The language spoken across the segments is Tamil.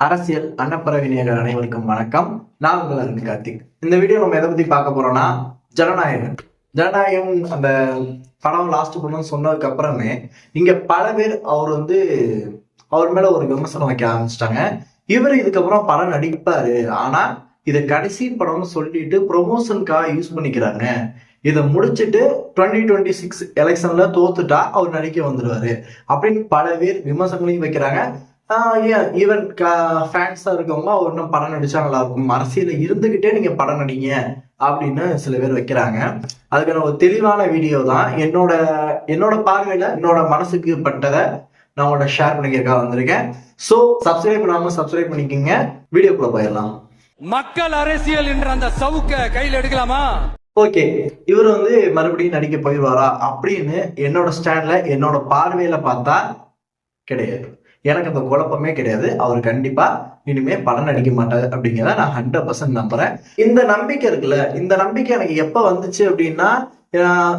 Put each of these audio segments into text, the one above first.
அரசியல் அன்னப்பறவினியர்கள் அனைவருக்கும் வணக்கம். நான் உங்கள் அருண் கார்த்திக். இந்த வீடியோ நம்ம எதை பத்தி பார்க்க போறோம்னா ஜனநாயகம். ஜனநாயகம் அந்த படம் லாஸ்ட் படம் சொன்னதுக்கு அப்புறமே இங்க பல பேர் அவர் வந்து அவர் மேல ஒரு விமர்சனம் வைக்க ஆரம்பிச்சிட்டாங்க. இவர் இதுக்கப்புறம் படம் நடிப்பாரு. ஆனா இதை கடைசி படம்னு சொல்லிட்டு ப்ரொமோஷனுக்காக யூஸ் பண்ணிக்கிறாங்க இதை முடிச்சிட்டு டுவெண்ட்டி டுவெண்ட்டி சிக்ஸ் எலெக்ஷன்ல தோத்துட்டா அவர் நடிக்க வந்துருவாரு. அப்படின்னு பல பேர் விமர்சனங்களையும் வைக்கிறாங்க. ஈவன் ஃபேன்ஸா இருக்கவங்க அவர் இன்னும் படம் நடிச்சா நல்லா இருக்கும் அரசியல இருந்துகிட்டே நீங்க படம் நடிங்க அப்படின்னு சில பேர் வைக்கிறாங்க. அதுக்கான ஒரு தெளிவான வீடியோ தான். என்னோட என்னோட பார்வையில என்னோட மனசுக்கு பட்டதை நான் உங்களோட ஷேர் பண்ணிக்கிறதுக்காக வந்திருக்கேன். ஸோ சப்ஸ்கிரைப் பண்ணாம சப்ஸ்கிரைப் பண்ணிக்கோங்க. வீடியோக்குள்ள போயிடலாம். மக்கள் அரசியல் என்ற அந்த சவுக்க கையில் எடுக்கலாமா? ஓகே இவர் வந்து மறுபடியும் நடிக்க போயிடுவாரா அப்படின்னு என்னோட ஸ்டாண்ட்ல என்னோட பார்வையில பார்த்தா கிடையாது. எனக்கு அந்த குழப்பமே கிடையாது. அவர் கண்டிப்பா இனிமே படம் அடிக்க மாட்டாரு அப்படிங்கிறத நான் ஹண்ட்ரட் பர்சன்ட் நம்புறேன். இந்த நம்பிக்கை இருக்குல்ல இந்த நம்பிக்கை எனக்கு எப்ப வந்துச்சு அப்படின்னா ஆஹ்,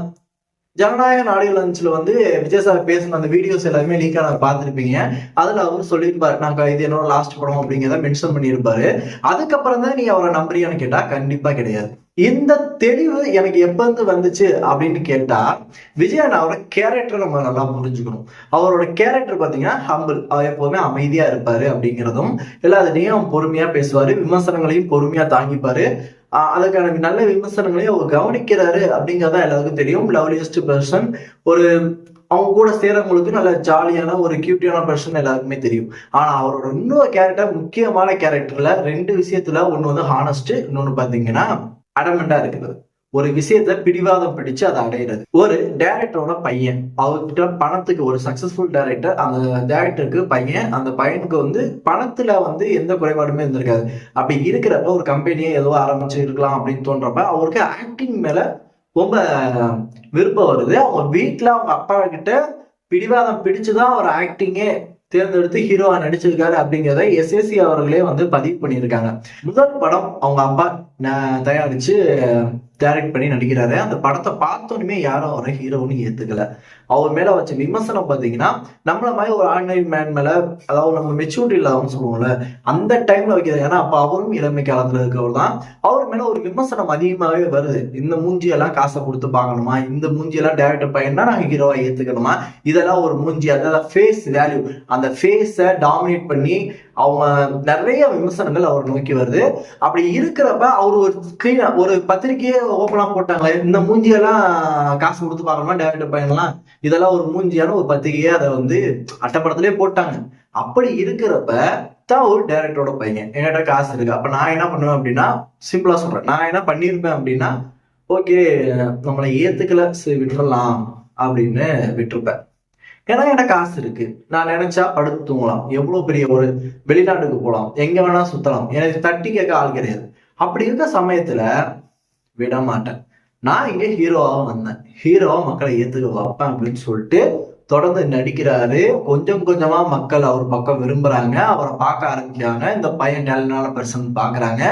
ஜனநாயக நாடுகள் லஞ்சில் வந்து விஜய் சார் பேசின அந்த வீடியோஸ் எல்லாமே லீக் ஆன பார்த்துருப்பீங்க. அதில் அவர் சொல்லியிருப்பார் நாங்கள் இது என்னோட லாஸ்ட் படம் அப்படிங்கிறத மென்ஷன் பண்ணியிருப்பாரு. அதுக்கப்புறம் தான் நீ அவரை நம்புறியான்னு கேட்டால் கண்டிப்பாக கிடையாது. இந்த தெளிவு எனக்கு எப்ப வந்துச்சு அப்படின்னு கேட்டா விஜய் அவரோட கேரக்டர் நம்ம நல்லா புரிஞ்சுக்கணும். அவரோட கேரக்டர் பாத்தீங்கன்னா ஹம்பிள் அவர் எப்போதுமே அமைதியா இருப்பாரு அப்படிங்கிறதும் எல்லாத்தையும் பொறுமையா பேசுவாரு விமர்சனங்களையும் பொறுமையா தாங்கிப்பாரு. அதுக்கான நல்ல விமர்சனங்களையும் அவர் கவனிக்கிறாரு அப்படிங்கறதா எல்லாருக்கும் தெரியும். லவ்லியஸ்ட் பர்சன் ஒரு அவங்க கூட சேரவங்களுக்கு நல்ல ஜாலியான ஒரு கியூட்டியான பர்சன் எல்லாருக்குமே தெரியும். ஆனா அவரோட இன்னொரு கேரக்டர் முக்கியமான கேரக்டர்ல ரெண்டு விஷயத்துல ஒன்னு வந்து ஹானஸ்ட் இன்னொன்னு பாத்தீங்கன்னா அடமெண்டா இருக்குது ஒரு விஷயத்த பிடிவாதம் பிடிச்சு அதை அடையிறது. ஒரு டைரக்டரோட பையன். அவர்கிட்ட பணத்துக்கு ஒரு சக்சஸ்ஃபுல் டைரக்டர் அந்த டைரக்டருக்கு பையன் அந்த பையனுக்கு வந்து பணத்துல வந்து எந்த குறைபாடுமே இருந்திருக்காது. அப்படி இருக்கிறப்ப ஒரு கம்பெனியை ஏதோ ஆரம்பிச்சு இருக்கலாம் அப்படின்னு தோன்றப்ப அவருக்கு ஆக்டிங் மேல ரொம்ப விருப்பம் வருது. அவங்க வீட்டுல அவங்க அப்பா கிட்ட பிடிவாதம் பிடிச்சுதான் அவர் ஆக்டிங்கே தேர்ந்தெடுத்து ஹீரோவா நடிச்சிருக்காரு அப்படிங்கிறத எஸ்எஸ்சி அவர்களே வந்து பதிவு பண்ணியிருக்காங்க. முதல் படம் அவங்க அப்பா தயாரிச்சு டைரக்ட் பண்ணி நடிக்கிறாரு. அந்த படத்தை பார்த்தோன்னே யாரும் அவரை ஹீரோன்னு ஏத்துக்கல. அவர் மேல வச்ச விமர்சனம் பாத்தீங்கன்னா நம்மள மாதிரி ஒரு ஆன்லைன் மேன் மேல அதாவது நம்ம மெச்சூரிட்டி இல்லாதவங்க சொல்லுவோம்ல அந்த டைம்ல வைக்கிறது ஏன்னா அப்ப அவரும் இளமை காலத்துல இருக்கவர் தான். அவர் மேல ஒரு விமர்சனம் அதிகமாகவே வருது. இந்த மூஞ்சியெல்லாம் காசை கொடுத்து பார்க்கணுமா? இந்த மூஞ்சியெல்லாம் டேரக்டர் பையனா நாங்க ஹீரோவா ஏத்துக்கணுமா? இதெல்லாம் ஒரு மூஞ்சி அதாவது ஃபேஸ் வேல்யூ அந்த ஃபேஸை டாமினேட் பண்ணி அவங்க நிறைய விமர்சனங்கள் அவர் நோக்கி வருது. அப்படி இருக்கிறப்ப அவர் ஒரு ஸ்கிரீன் ஒரு பத்திரிகையே ஓப்பனாக போட்டாங்களே இந்த மூஞ்சியெல்லாம் காசு கொடுத்து பார்க்கணுமா டேரக்டர் பையன்லாம் இதெல்லாம் ஒரு மூஞ்சியான ஒரு பத்திரிகையே அதை வந்து அட்டப்படத்திலே போட்டாங்க. அப்படி இருக்கிறப்ப தான் ஒரு டேரக்டரோட பையன் என்கிட்ட காசு இருக்கு அப்ப நான் என்ன பண்ணுவேன் அப்படின்னா சிம்பிளா சொல்றேன். நான் என்ன பண்ணியிருப்பேன் அப்படின்னா ஓகே நம்மளை ஏத்துக்கல சரி விட்டுறலாம் அப்படின்னு விட்டுருப்பேன். ஏன்னா என்கிட்ட காசு இருக்கு. நான் நினைச்சா படுத்து தூங்கலாம். எவ்வளவு பெரிய ஒரு வெளிநாட்டுக்கு போகலாம் எங்க வேணா சுத்தலாம். எனக்கு தட்டி கேட்க ஆள் கிடையாது. அப்படி இருக்க சமயத்துல விட மாட்டேன் நான் இங்க ஹீரோவா வந்தேன். ஹீரோவா மக்களை ஏத்துக்க வைப்பேன் அப்படின்னு சொல்லிட்டு தொடர்ந்து நடிக்கிறாரு. கொஞ்சம் கொஞ்சமா மக்கள் அவர் பக்கம் விரும்புறாங்க. அவரை பார்க்க ஆரம்பிக்கிறாங்க. இந்த பையன் டேலண்டான பர்சன் பாக்குறாங்க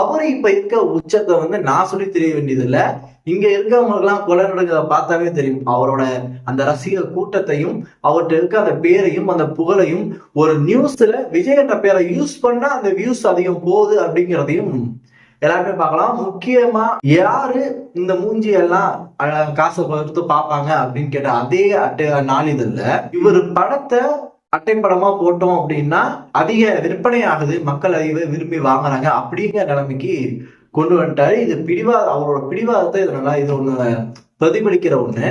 அவர் இப்ப இருக்க உச்சத்தை வந்து நான் சொல்லி தெரிய வேண்டியது இல்ல இங்க இருக்கவங்களுக்கெல்லாம் கொலை நடக்கிறத பார்த்தாவே தெரியும். அவரோட அந்த ரசிகர் கூட்டத்தையும் அவர்கிட்ட இருக்க அந்த பேரையும் அந்த புகழையும் ஒரு நியூஸ்ல விஜய் என்ற பேரை யூஸ் பண்ணா அந்த வியூஸ் அதிகம் போகுது அப்படிங்கிறதையும் எல்லாருமே பார்க்கலாம். முக்கியமா யாரு இந்த மூஞ்சி எல்லாம் காசை கொடுத்து பார்ப்பாங்க அப்படின்னு கேட்ட அதே அட்டை நாளிதழ்ல இவர் படத்தை அட்டை படமா போட்டோம் அப்படின்னா அதிக விற்பனை ஆகுது. மக்கள் அதிக விரும்பி வாங்குறாங்க. அப்படிங்கிற நிலைமைக்கு கொண்டு வந்துட்டாரு. இது பிடிவாத அவரோட பிடிவாதத்தை இது நல்லா இது ஒண்ணு பிரதிபலிக்கிற ஒண்ணு.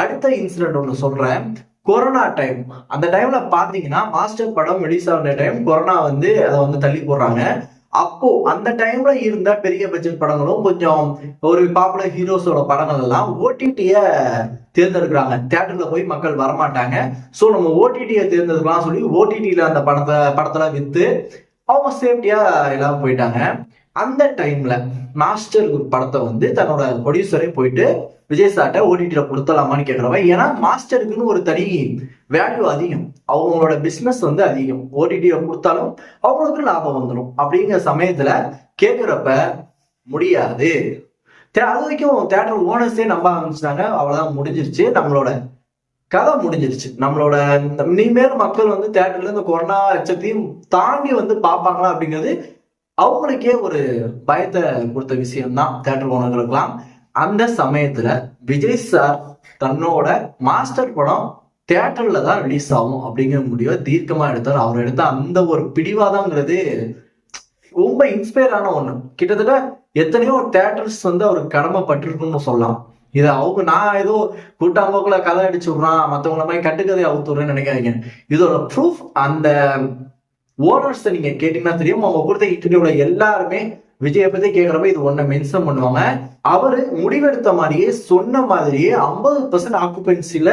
அடுத்த இன்சிடென்ட் ஒண்ணு சொல்றேன். கொரோனா டைம் அந்த டைம்ல பாத்தீங்கன்னா மாஸ்டர் படம் ரிலீஸ் ஆன டைம் கொரோனா வந்து அதை வந்து தள்ளி போடுறாங்க. அப்போ அந்த டைம்ல இருந்த பெரிய பட்ஜெட் படங்களும் கொஞ்சம் ஒரு பாப்புலர் ஹீரோஸோட படங்கள் எல்லாம் ஓடிடிய தேர்ந்தெடுக்கிறாங்க. தியேட்டர்ல போய் மக்கள் வரமாட்டாங்க. சோ நம்ம ஓடிடியை தேர்ந்தெடுக்கலாம் சொல்லி ஓடிடியில அந்த படத்தை படத்துல வித்து அவங்க சேஃப்டியா எல்லாம் போயிட்டாங்க. அந்த டைம்ல மாஸ்டர் படத்தை வந்து தன்னோட ப்ரொடியூசரே போயிட்டு விஜய் சார்ட்ட ஓடிடியில கொடுத்தலாமான்னு கேட்குறவன் ஏன்னா மாஸ்டருக்குன்னு ஒரு தனி வேல்யூ அதிகம். அவங்களோட பிஸ்னஸ் வந்து அதிகம். ஓடிடியில கொடுத்தாலும் அவங்களுக்கு லாபம் வந்துடும் அப்படிங்கிற சமயத்துல கேட்குறப்ப முடியாது. தே- அது வரைக்கும் தேட்டர் ஓனர்ஸே நம்ப ஆரம்பிச்சிட்டாங்க. அவ்வளோதான் முடிஞ்சிருச்சு. நம்மளோட கதை முடிஞ்சிருச்சு. நம்மளோட இந்த இனிமேல் மக்கள் வந்து தேட்டர்ல இந்த கொரோனா அச்சத்தையும் தாண்டி வந்து பார்ப்பாங்களா அப்படிங்கிறது அவங்களுக்கே ஒரு பயத்தை கொடுத்த விஷயம்தான் தேட்டர் ஓனர்களுக்கெல்லாம். அந்த சமயத்துல விஜய் சார் தன்னோட மாஸ்டர் படம் தேட்டர்ல தான் ரிலீஸ் ஆகும் அப்படிங்கிற முடிவை தீர்க்கமா எடுத்தார். அவர் எடுத்த அந்த ஒரு பிடிவாதங்கிறது ரொம்ப இன்ஸ்பயர் ஆன ஒண்ணு. கிட்டத்தட்ட எத்தனையோ தேட்டர்ஸ் வந்து அவருக்கு கடமைப்பட்டிருக்குன்னு சொல்லலாம். இதை அவங்க நான் ஏதோ கூட்டாம்போக்குல கதை அடிச்சு விடுறான் மற்றவங்கள மாதிரி கட்டுக்கதை அவுத்து நினைக்காதீங்க. இதோட ப்ரூஃப் அந்த ஓனர்ஸ் நீங்க கேட்டீங்கன்னா தெரியும் அவங்க கொடுத்த இன்டர்வியூல எல்லாருமே விஜயை பத்தி கேட்கிறப்ப இது ஒண்ணு மென்ஷன் பண்ணுவாங்க. அவரு முடிவெடுத்த மாதிரியே சொன்ன மாதிரியே ஐம்பது பர்சன்ட் ஆக்குபென்சில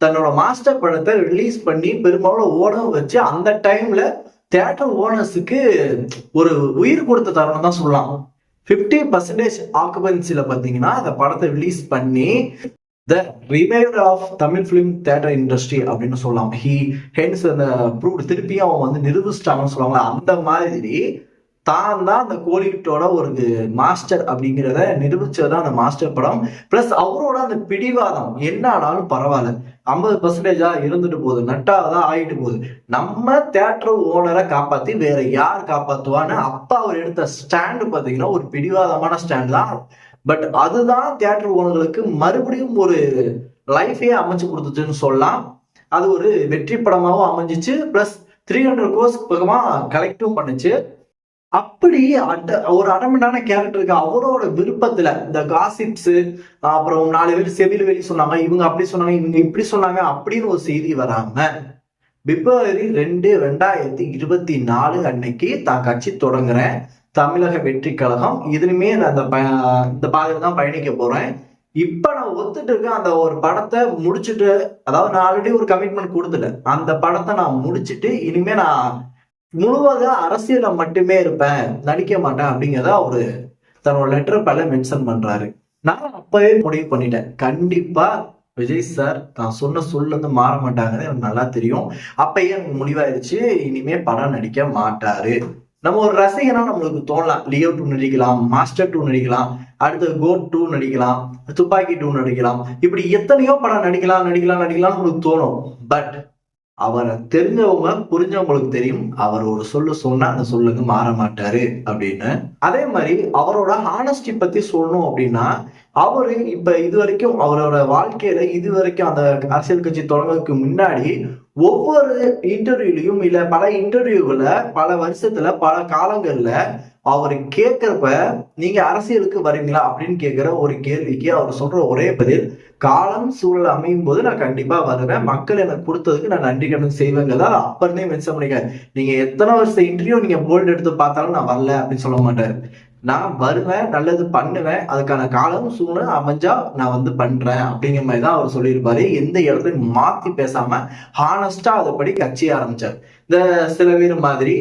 தன்னோட மாஸ்டர் படத்தை ரிலீஸ் பண்ணி பெரும்பாலும் ஓட வச்சு அந்த டைம்ல தேட்டர் ஓனர்ஸுக்கு ஒரு உயிர் கொடுத்த தருணம் தான் சொல்லலாம். ஃபிஃப்டி பர்சன்டேஜ் ஆக்குபென்சில பாத்தீங்கன்னா அந்த படத்தை ரிலீஸ் பண்ணி the reviver of Tamil film theatre industry அப்படின்னு சொல்லலாம் ஹி ஹென்ஸ் அந்த ப்ரூவ் திருப்பியும் அவன் வந்து நிரூபிச்சிட்டாங்கன்னு சொல்லுவாங்க அந்த மாதிரி தான் தான் அந்த கோலிவுட்டோட ஒரு மாஸ்டர் அப்படிங்கிறத நிரூபிச்சதுதான் அந்த மாஸ்டர் படம். பிளஸ் அவரோட அந்த பிடிவாதம் என்ன ஆனாலும் பரவாயில்ல. ஐம்பது பர்சன்டேஜா இருந்துட்டு போகுது நட்டாதான் ஆயிட்டு போகுது. நம்ம தேட்டர் ஓனரை காப்பாத்தி வேற யார் காப்பாத்துவான்னு அப்பா அவர் எடுத்த ஸ்டாண்டு பாத்தீங்கன்னா ஒரு பிடிவாதமான ஸ்டாண்ட் தான். பட் அதுதான் தியேட்டர் ஓனர்களுக்கு மறுபடியும் ஒரு லைஃபே அமைச்சு கொடுத்துச்சுன்னு சொல்லலாம். அது ஒரு வெற்றி படமாகவும் அமைஞ்சிச்சு. பிளஸ் த்ரீ ஹண்ட்ரட் கோர்ஸ் பக்கமா கலெக்டும் பண்ணுச்சு. அப்படி அட ஒரு அடமெண்டான கேரக்டருக்கு அவரோட விருப்பத்துல இந்த காசிப்ஸ் அப்புறம் நாலு பேர் செவில் வெளி சொன்னாங்க இவங்க அப்படி சொன்னாங்க இவங்க இப்படி சொன்னாங்க அப்படின்னு ஒரு செய்தி வராம பிப்ரவரி ரெண்டு ரெண்டாயிரத்தி இருபத்தி நாலு அன்னைக்கு தான் கட்சி தொடங்குறேன். தமிழக வெற்றி கழகம். இதுலையுமே நான் அந்த ப இந்த பாதையில தான் பயணிக்க போறேன். இப்ப நான் ஒத்துட்டு இருக்கேன் அந்த ஒரு படத்தை முடிச்சுட்டு அதாவது நான் ஆல்ரெடி ஒரு கமிட்மெண்ட் கொடுத்துட்டேன். அந்த படத்தை நான் முடிச்சுட்டு இனிமே நான் முழுவதும் அரசியல மட்டுமே இருப்பேன். நடிக்க மாட்டேன் அப்படிங்கிறத அவரு தன்னோட லெட்டர் பல மென்ஷன் பண்றாரு. நான் அப்பவே முடிவு பண்ணிட்டேன். கண்டிப்பா விஜய் சார் தான் சொன்ன சொல்ல இருந்து மாற மாட்டாங்கன்னு எனக்கு நல்லா தெரியும். அப்பயே எனக்கு முடிவாயிருச்சு. இனிமே படம் நடிக்க மாட்டாரு. நம்ம ஒரு ரசிகனா நம்மளுக்கு தோணலாம். லியோ டூ நடிக்கலாம் மாஸ்டர் டூ நடிக்கலாம் அடுத்து கோட் டூ நடிக்கலாம் துப்பாக்கி டூ நடிக்கலாம். இப்படி எத்தனையோ படம் நடிக்கலாம் நடிக்கலாம் நடிக்கலாம்னு உங்களுக்கு தோணும். பட் அவரை தெரிஞ்சவங்க புரிஞ்சவங்களுக்கு தெரியும். அவர் ஒரு சொல்லு சொன்னா அந்த சொல்லுங்க மாற மாட்டாரு அப்படின்னு. அதே மாதிரி அவரோட ஹானஸ்டி பத்தி சொல்லணும் அப்படின்னா அவரு இப்ப இது வரைக்கும் அவரோட வாழ்க்கையில இது வரைக்கும் அந்த அரசியல் கட்சி தொடங்குறதுக்கு முன்னாடி ஒவ்வொரு இன்டர்வியூலையும் இல்ல பல இன்டர்வியூல பல வருஷத்துல பல காலங்கள்ல அவர் கேட்கிறப்ப நீங்க அரசியலுக்கு வரீங்களா அப்படின்னு கேட்கிற ஒரு கேள்விக்கு அவர் சொல்ற ஒரே பதில் காலம் சூழல் அமையும் போது நான் கண்டிப்பா வருவேன். மக்கள் எனக்கு கொடுத்ததுக்கு நான் நன்றி கடன் செய்வேங்கிறதா அப்ப இருந்தே மென்ஷன் பண்ணிக்க நீங்க எத்தனை வருஷம் இன்டர்வியூ நீங்க போல்டு எடுத்து பார்த்தாலும் நான் வரல அப்படின்னு சொல்ல மாட்டாரு. நான் வருவேன் நல்லது பண்ணுவேன் அதுக்கான காலம் சூழ்நிலை அமைஞ்சா நான் வந்து பண்றேன் அப்படிங்கிற மாதிரி தான் அவர் சொல்லியிருப்பாரு. எந்த இடத்துலையும் மாத்தி பேசாம ஹானஸ்டா அதைப்படி கட்சி ஆரம்பிச்சார். இந்த சில பேர் மாதிரி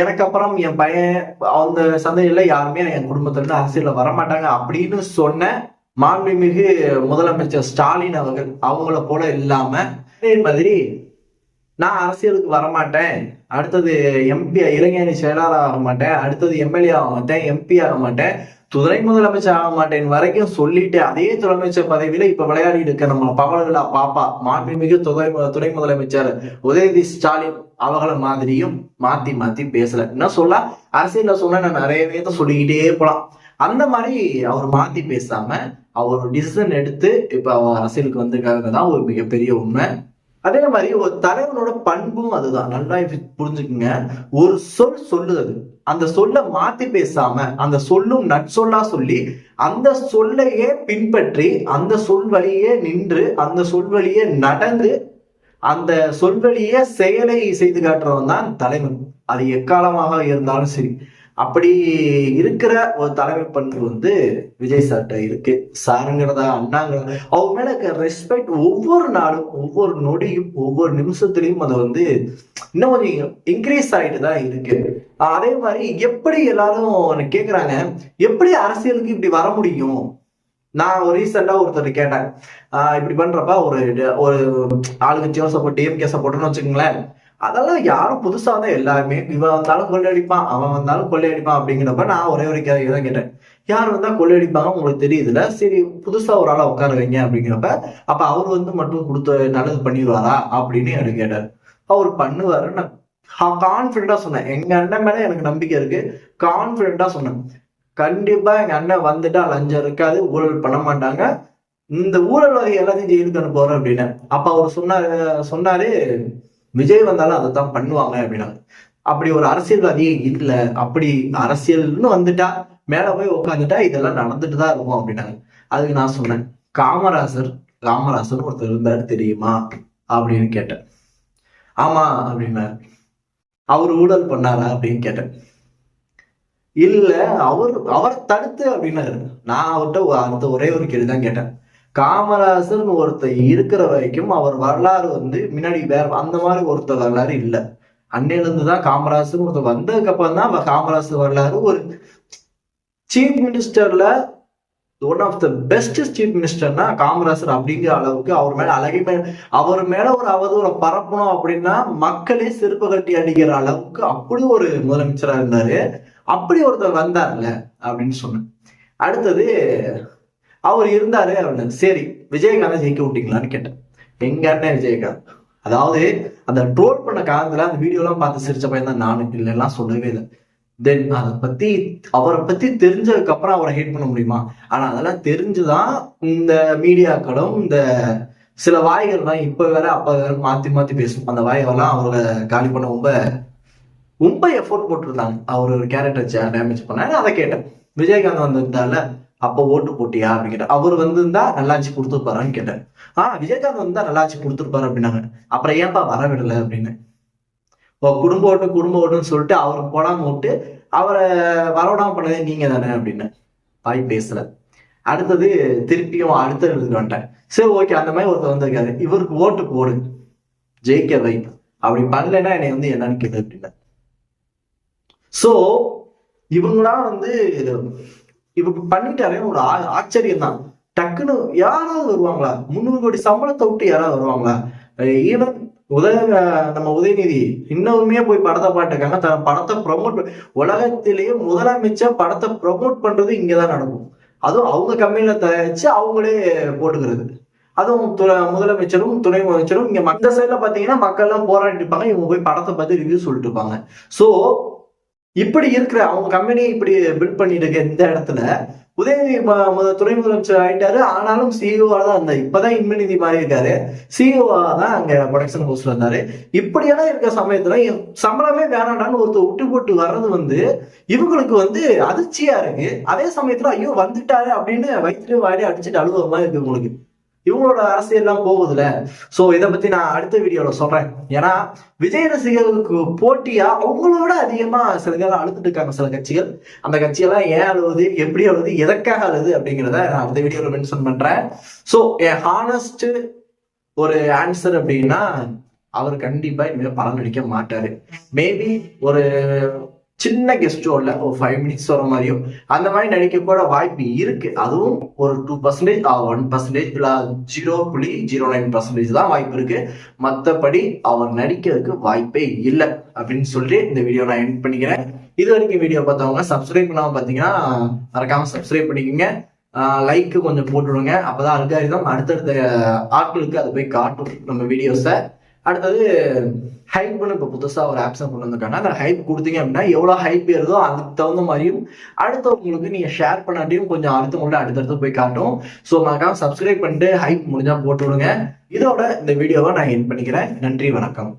எனக்கு அப்புறம் என் பையன் அந்த சந்தையில யாருமே என் குடும்பத்துல இருந்து அரசியல வரமாட்டாங்க அப்படின்னு சொன்ன மாண்புமிகு முதலமைச்சர் ஸ்டாலின் அவர்கள் அவங்கள போல இல்லாம அதே மாதிரி நான் அரசியலுக்கு வரமாட்டேன். அடுத்தது எம்பி இளைஞரணி செயலாளர் ஆக மாட்டேன். அடுத்தது எம்எல்ஏ ஆக மாட்டேன். எம்பி ஆக மாட்டேன். துணை முதலமைச்சர் ஆக மாட்டேன் வரைக்கும் சொல்லிட்டு அதே முதலமைச்சர் பதவியில இப்ப விளையாடிட்டு இருக்க நம்ம பவன்களா பாப்பா மாண்புமிகு துணை துணை முதலமைச்சர் உதயநிதி ஸ்டாலின் அவங்கள மாதிரியும் மாத்தி மாத்தி பேசல. என்ன சொல்ல அரசியல சொன்ன நான் நிறைய பேர்த்த சொல்லிக்கிட்டே போலாம். அந்த மாதிரி அவர் மாத்தி பேசாம அவர் டிசிஷன் எடுத்து இப்ப அவர் அரசியலுக்கு வந்திருக்காங்க தான் ஒரு மிகப்பெரிய உண்மை. அதே மாதிரி ஒரு தலைவனோட பண்பும் அதுதான். நல்லா புரிஞ்சுக்குங்க. ஒரு சொல் சொல்லுது அந்த சொல்ல மாத்தி பேசாம அந்த சொல்லும் நற்சொல்லா சொல்லி அந்த சொல்லையே பின்பற்றி அந்த சொல் வழியே நின்று அந்த சொல் வழியே நடந்து அந்த சொல்வழியே செயலை செய்து காட்டுறவன் தான் தலைவன். அது எக்காலமாக இருந்தாலும் சரி. அப்படி இருக்கிற ஒரு தலைமை பண்பு வந்து விஜய் சார்ட்ட இருக்கு. சாருங்கிறதா அண்ணாங்கிறதா அவங்க மேல இருக்க ரெஸ்பெக்ட் ஒவ்வொரு நாளும் ஒவ்வொரு நொடியும் ஒவ்வொரு நிமிஷத்துலயும் அதை வந்து இன்னும் கொஞ்சம் இன்க்ரீஸ் ஆகிட்டு தான் இருக்கு. அதே மாதிரி எப்படி எல்லாரும் கேக்குறாங்க எப்படி அரசியலுக்கு இப்படி வர முடியும்? நான் ஒரு ரீசெண்டா ஒருத்தர் கேட்டேன். இப்படி பண்றப்ப ஒரு ஒரு ஆளுங்கட்சியும் சப்போர்ட் டிஎம்கே சப்போர்ட்னு வச்சுக்கோங்களேன். அதெல்லாம் யாரும் புதுசா தான் எல்லாருமே இவன் வந்தாலும் கொள்ளையடிப்பான் அவன் வந்தாலும் கொள்ளையடிப்பான் அப்படிங்கிறப்ப நான் ஒரே ஒரு கேள்வி தான் கேட்டேன். யார் வந்தா கொள்ளையடிப்பாங்க உங்களுக்கு தெரியுதுல சரி புதுசா ஒரு ஆளை உட்கார வைங்க அப்படிங்கிறப்ப அப்ப அவர் வந்து மட்டும் கொடுத்து நல்லது பண்ணிடுவாரா அப்படின்னு எனக்கு கேட்டார். அவர் பண்ணுவாரு. நான் கான்பிடண்டா சொன்னேன். எங்க அண்ணன் மேல எனக்கு நம்பிக்கை இருக்கு. கான்பிடண்டா சொன்னேன். கண்டிப்பா எங்க அண்ணன் வந்துட்டா லஞ்சம் இருக்காது ஊழல் பண்ண மாட்டாங்க. இந்த ஊழல் வகை எல்லாத்தையும் ஜெயிலுக்கு அனுப்புவாரு அப்படின்னு அப்ப அவர் சொன்னாரு சொன்னாரு விஜய் வந்தாலும் அதை தான் பண்ணுவாங்க அப்படின்னாங்க. அப்படி ஒரு அரசியல்வாதியே இல்ல அப்படி அரசியல்னு வந்துட்டா மேல போய் உட்காந்துட்டா இதெல்லாம் நடந்துட்டு தான் இருக்கும் அப்படின்னாங்க. அதுக்கு நான் சொன்னேன் காமராசர் காமராசர் ஒருத்தர் இருந்தாரு தெரியுமா அப்படின்னு கேட்டேன். ஆமா அப்படின்னாரு. அவர் ஊழல் பண்ணாரா அப்படின்னு கேட்டேன். இல்ல அவர் அவர் தடுத்து அப்படின்னாரு. நான் அவர்கிட்ட அடுத்த ஒரே ஒரு கேள்விதான் கேட்டேன். காமராசர்னு ஒருத்தர் இருக்கிற வரைக்கும் அவர் வரலாறு வந்து முன்னாடி வேற அந்த மாதிரி ஒருத்தர் வரலாறு இல்லை. அன்னையிலிருந்து தான் காமராசர் ஒருத்தர் வந்ததுக்கு அப்புறம் தான் காமராசர் வரலாறு ஒரு chief மினிஸ்டர்ல one of the best chief மினிஸ்டர்னா Kamarajar அப்படிங்கிற அளவுக்கு அவர் மேல அழகி மேல அவர் மேல ஒரு அவதூறை பரப்பணும் அப்படின்னா மக்களே செருப்பு கட்டி அடிக்கிற அளவுக்கு அப்படி ஒரு முதலமைச்சரா இருந்தாரு. அப்படி ஒருத்தர் வந்தார்ல அப்படின்னு சொன்னேன். அடுத்தது அவர் இருந்தாரு அப்படின்னு சரி விஜயகாந்த் ஜெயிக்க விட்டீங்களான்னு கேட்டேன். எங்க அண்ணன் விஜயகாந்த். அதாவது அந்த ட்ரோல் பண்ண காலத்துல அந்த வீடியோலாம் பார்த்து சிரிச்ச பையன் தான் நானு இல்லைன்னா சொல்லவே இல்லை. தென் அதை பத்தி அவரை பத்தி தெரிஞ்சதுக்கு அப்புறம் அவரை ஹேட் பண்ண முடியுமா? ஆனா அதெல்லாம் தெரிஞ்சுதான் இந்த மீடியாக்களும் இந்த சில வாய்கள்லாம் இப்ப வேற அப்ப வேற மாத்தி மாத்தி பேசும். அந்த வாய்கள்லாம் அவரை காலி பண்ண ரொம்ப ரொம்ப எஃபோர்ட் போட்டிருந்தாங்க. அவர் ஒரு கேரக்டர் டேமேஜ் பண்ண அதை கேட்டேன். விஜயகாந்த் வந்திருந்தால அப்போ ஓட்டு போட்டியா அப்படின்னு கேட்டேன். அவர் வந்திருந்தா நல்லாச்சு கொடுத்துருப்பாரான்னு கேட்டேன். ஆஹ் விஜயகாந்த் வந்தா நல்லாச்சு கொடுத்துருப்பாரு அப்படின்னாங்க. அப்புறம் ஏன்பா வர விடல அப்படின்னு. ஓ குடும்ப ஓட்டு குடும்ப ஓட்டுன்னு சொல்லிட்டு அவருக்கு போடாம விட்டு அவரை வரவிடாம பண்ணதே நீங்க தானே அப்படின்னு. பாய் பேசல. அடுத்தது திருப்பியும் அடுத்த எழுதுக்கு வந்துட்டேன். சரி ஓகே அந்த மாதிரி ஒருத்தர் வந்திருக்காரு. இவருக்கு ஓட்டு போடு. ஜெயிக்க வை. அப்படி பண்ணலைன்னா என்னை வந்து என்னன்னு கேட்டு அப்படின்னு. சோ இவங்களாம் வந்து இப்ப பண்ணிட்டாலே ஒரு ஆ- ஆச்சரியம் தான் டக்குன்னு யாராவது வருவாங்களா? முந்நூறு கோடி சம்பளத்தை விட்டு யாராவது வருவாங்களா? ஈவன் உதய நம்ம உதயநிதி இன்னுமே போய் படத்தை பாட்டுக்காங்க தன் படத்தை ப்ரொமோட் உலகத்திலேயே முதலமைச்சர் படத்தை ப்ரொமோட் பண்றது இங்கதான் நடக்கும். அதுவும் அவங்க கம்பெனில தயாரிச்சு அவங்களே போட்டுக்கிறது. அதுவும் து- முதலமைச்சரும் துணை முதலமைச்சரும் இங்க மத்த சைட்ல பாத்தீங்கன்னா மக்கள் எல்லாம் போராடிட்டு இருப்பாங்க. இவங்க போய் படத்தை பார்த்து ரிவ்யூ சொல்லிட்டு இருப்பாங்க. சோ இப்படி இருக்கிற அவங்க கம்பெனியை இப்படி பில்ட் பண்ணிட்டு இருக்க இந்த இடத்துல உதயநிதி துணை முதலமைச்சர் ஆயிட்டாரு. ஆனாலும் சிஇஓவா தான் இருந்தார். இப்பதான் இன்மநிதி மாறி இருக்காரு. சிஇஓவா தான் அங்க ப்ரொடக்ஷன் ஹவுஸ்ல இருந்தாரு. இப்படியெல்லாம் இருக்க சமயத்துல என் சம்பளமே வேணாண்டான்னு ஒருத்தர் விட்டு போட்டு வர்றது வந்து இவங்களுக்கு வந்து அதிர்ச்சியா இருக்கு. அதே சமயத்துல ஐயோ வந்துட்டாரு அப்படின்னு வயிற்று வாடி அடிச்சுட்டு அழுவமா இருக்கு உங்களுக்கு இவங்களோட அரசியல்லாம் போகுதுல. ஸோ இதை பத்தி நான் அடுத்த வீடியோல சொல்றேன். ஏன்னா விஜய் ரசிகர்களுக்கு போட்டியா? அவங்களோட அதிகமா சில பேர் அழுத்துட்டு இருக்காங்க சில கட்சிகள். அந்த கட்சியெல்லாம் ஏன் அழுவுது? எப்படி அழுது எதற்காக அழுது அப்படிங்கிறத நான் அடுத்த வீடியோல மென்ஷன் பண்றேன். ஸோ என் ஹானஸ்ட் ஒரு ஆன்சர் அப்படின்னா அவர் கண்டிப்பா இனிமேல் படம் அடிக்க மாட்டாரு. மேபி ஒரு சின்ன கெஸ்ட் ஷோல ஒரு ஃபைவ் மினிட்ஸ் வர மாதிரியும் அந்த மாதிரி நடிக்க கூட வாய்ப்பு இருக்கு. அதுவும் ஒரு டூ பர்சன்டேஜ் ஒன் பர்சன்டேஜ் இல்ல ஜீரோ புள்ளி ஜீரோ நைன் பர்சன்டேஜ் தான் வாய்ப்பு இருக்கு. மற்றபடி அவர் நடிக்கிறதுக்கு வாய்ப்பே இல்லை அப்படின்னு சொல்லி இந்த வீடியோ நான் எண்ட் பண்ணிக்கிறேன். இது வரைக்கும் வீடியோ பார்த்தவங்க சப்ஸ்கிரைப் பண்ணாம பார்த்தீங்கன்னா மறக்காம சப்ஸ்கிரைப் பண்ணிக்கோங்க. லைக் கொஞ்சம் போட்டுவிடுங்க அப்பதான் அல்காரிதம் அடுத்தடுத்த ஆட்களுக்கு அது போய் காட்டும் நம்ம வீடியோஸை அடுத்தது ஹைப்னு இப்போ புதுசாக ஒரு ஆப்ஷன் கொண்டு வந்திருக்காங்க. அந்த ஹைப் கொடுத்தீங்க அப்படின்னா எவ்வளோ ஹைப் ஏறுதோ அதுக்கு தகுந்த மாதிரியும் அடுத்தவங்களுக்கு நீங்கள் ஷேர் பண்ணாட்டியும் கொஞ்சம் அடுத்தவங்கள்ட்ட அடுத்தடுத்து போய் காட்டும். ஸோ மறக்காம சப்ஸ்கிரைப் பண்ணிட்டு ஹைப் முடிஞ்சால் போட்டு விடுங்க. இதோட இந்த வீடியோவை நான் என் பண்ணிக்கிறேன். நன்றி வணக்கம்.